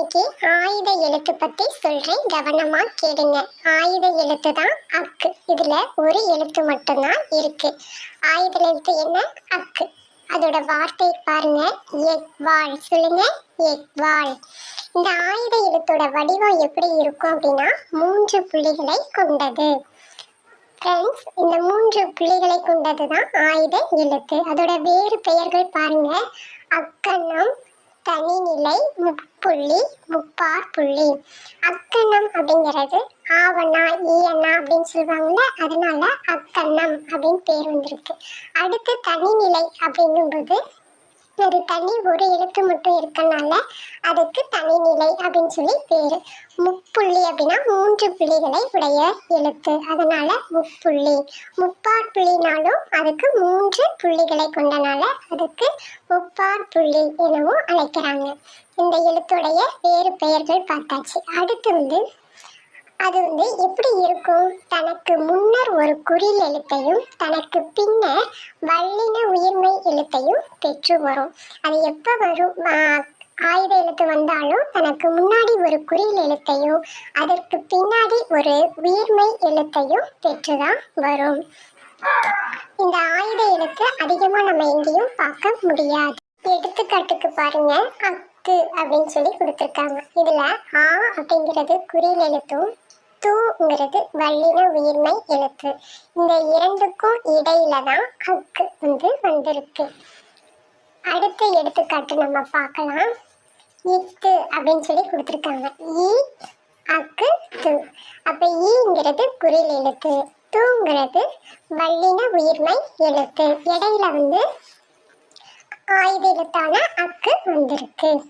இன்னைக்கு ஆயுத எழுத்து பத்தி சொல்றேன். கவனமா கேளுங்க. ஆயுத எழுத்து தான் அக்கு. இதுல ஒரு எழுத்து மட்டும்தான் இருக்கு. ஆயுத எழுத்து என்ன? அக்கு. அதோட வார்த்தை பாருங்க. எக் சொல்லுங்க. எக் இந்த ஆயுத எழுத்தோட வடிவம் எப்படி இருக்கும் அப்படின்னா மூன்று புள்ளிகளை கொண்டது. ஃப்ரெண்ட்ஸ் இந்த மூன்று புள்ளிகளை கொண்டது தான் ஆயுத எழுத்து. அதோட வேறு பெயர்கள் பாருங்க. அக்கணம் தனிநிலை முப்புள்ளி முப்பார் புள்ளி. அக்கணம் அப்படிங்கிறது ஆவணா ஈயண்ணா அப்படின்னு சொல்லுவாங்கல்ல அதனால அக்கண்ணம் அப்படின்னு பேர் வந்திருக்கு. அடுத்து தனிநிலை அப்படிங்கும்போது ஒரு தனி ஒரு எழுத்து மட்டும் இருக்கனால அதுக்கு தனிநிலை அப்படின்னு சொல்லி பேர். முப்புள்ளி அப்படின்னா மூன்று புள்ளிகளை உடைய எழுத்து. அதனால முப்புள்ளி. முப்பார் புள்ளினாலும் அதுக்கு மூன்று புள்ளிகளை கொண்டனால அதுக்கு முப்பார் புள்ளி எனவும் அழைக்கிறாங்க. இந்த எழுத்துடைய வேறு பெயர்கள் பார்த்தாச்சு. அடுத்து வந்து அது வந்து எப்படி இருக்கும்? தனக்கு முன்னர் ஒரு குறில் எழுத்தையும் தனக்கு பின்னர் வல்லின உயிர்மை எழுத்தையும் பெற்று வரும். அது எப்போ வரும்? ஆயுத எழுத்து வந்தாலும் தனக்கு முன்னாடி ஒரு குறில் எழுத்தையும் அதற்கு பின்னாடி ஒரு உயிர்மை எழுத்தையும் பெற்றுதான் வரும். இந்த ஆயுத எழுத்து அதிகமாக நம்ம எங்கேயும் பார்க்க முடியாது. எடுத்துக்காட்டுக்கு பாருங்க. அக்கு அப்படின்னு சொல்லி கொடுத்துருக்காங்க. இதில் ஆ அப்படிங்கிறது குறில் எழுத்தும் தூங்கிறது வல்லின உயிர்மை எழுத்து. இந்த இரண்டுக்கும் இடையில தான் அக்கு வந்து வந்திருக்கு. அடுத்த எடுத்துக்காட்டு நம்ம பார்க்கலாம். இத்து அப்படின்னு சொல்லி கொடுத்துருக்காங்க. ஈ அக்கு து. அப்போ ஈங்கிறது குரில் எழுத்து. தூங்கிறது வல்லின உயிர்மை எழுத்து. இடையில வந்து ஆயுத எழுத்தான அக்கு வந்திருக்கு.